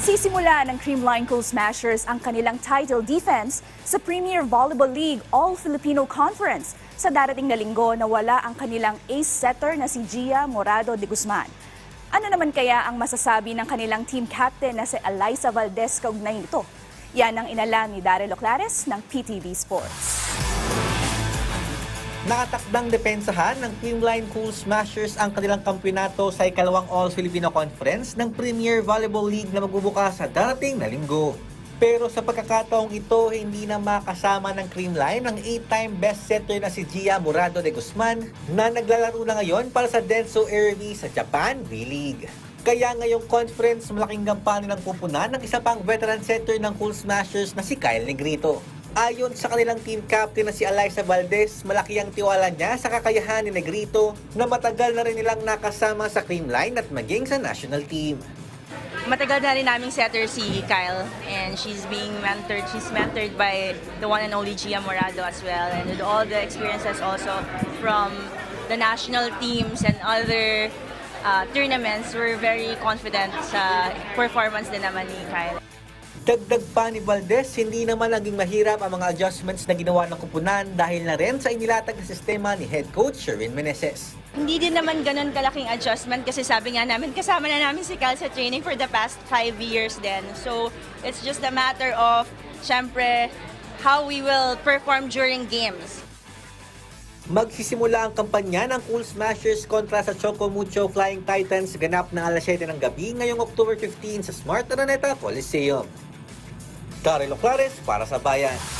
Sisimula ng Creamline Cool Smashers ang kanilang title defense sa Premier Volleyball League All-Filipino Conference sa darating na linggo na wala ang kanilang ace setter na si Gia Morado de Guzman. Ano naman kaya ang masasabi ng kanilang team captain na si Eliza Valdez kaugnay nito? Yan ang inalam ni Daryl Oclares ng PTV Sports. Nakatakdang depensahan ng Creamline Cool Smashers ang kanilang kampeonato sa ikalawang All-Filipino Conference ng Premier Volleyball League na magbubukas sa darating na linggo. Pero sa pagkakataong ito, hindi na makasama ng Creamline ang 8-time best setter na si Gia Morado de Guzman na naglalaro na ngayon para sa Denso Airby sa Japan V-League. Kaya ngayong conference, malaking gampanin ang pupunan ng isa pang veteran setter ng Cool Smashers na si Kyle Negrito. Ayon sa kanilang team captain na si Eliza Valdez, malaki ang tiwala niya sa kakayahan ni Negrito na matagal na rin nilang nakasama sa Creamline at maging sa national team. Matagal na rin naming setter si Kyle and she's being mentored. She's mentored by the one and only Gia Morado as well and with all the experiences also from the national teams and other uh, tournaments, we're very confident sa performance din naman ni Kyle. Dagdag pa ni Valdez, hindi naman naging mahirap ang mga adjustments na ginawa ng kupunan dahil na rin sa inilatag na sistema ni head coach Sherwin Meneses. Hindi din naman ganun kalaking adjustment kasi sabi nga namin, kasama na namin si Cal sa training for the past five years din. So, it's just a matter of, syempre, how we will perform during games. Magsisimula ang kampanya ng Cool Smashers kontra sa Choco Mucho Flying Titans ganap ng alas 7 ng gabi ngayong October 15 sa Smart Araneta Coliseum. Daryl Oclares para sa Bayan.